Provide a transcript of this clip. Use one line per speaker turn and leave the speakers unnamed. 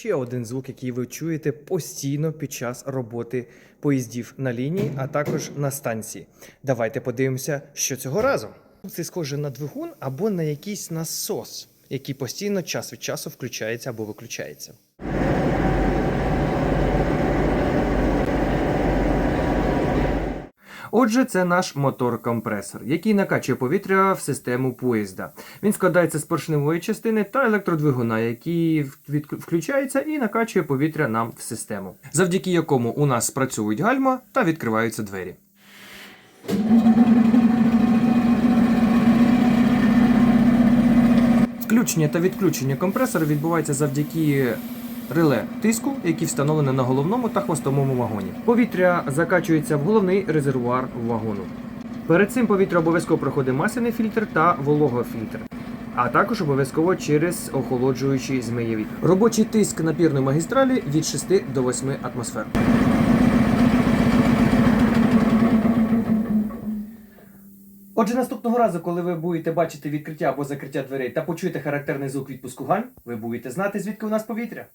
ще один звук, який ви чуєте постійно під час роботи поїздів на лінії, а також на станції. Давайте подивимося, що цього разу. Це схоже на двигун або на якийсь насос, який постійно час від часу включається або виключається. Отже, це наш мотор-компресор, який накачує повітря в систему поїзда. Він складається з поршневої частини та електродвигуна, який включається і накачує повітря нам в систему, завдяки якому у нас спрацьовують гальма та відкриваються двері. Включення та відключення компресора відбувається завдяки реле тиску, які встановлені на головному та хвостовому вагоні. Повітря закачується в головний резервуар вагону. Перед цим повітря обов'язково проходить масляний фільтр та вологофільтр. А також обов'язково через охолоджуючий змиєві. Робочий тиск напірної магістралі від 6 до 8 атмосфер. Отже, наступного разу, коли ви будете бачити відкриття або закриття дверей та почуєте характерний звук відпуску гальм, ви будете знати, звідки у нас повітря.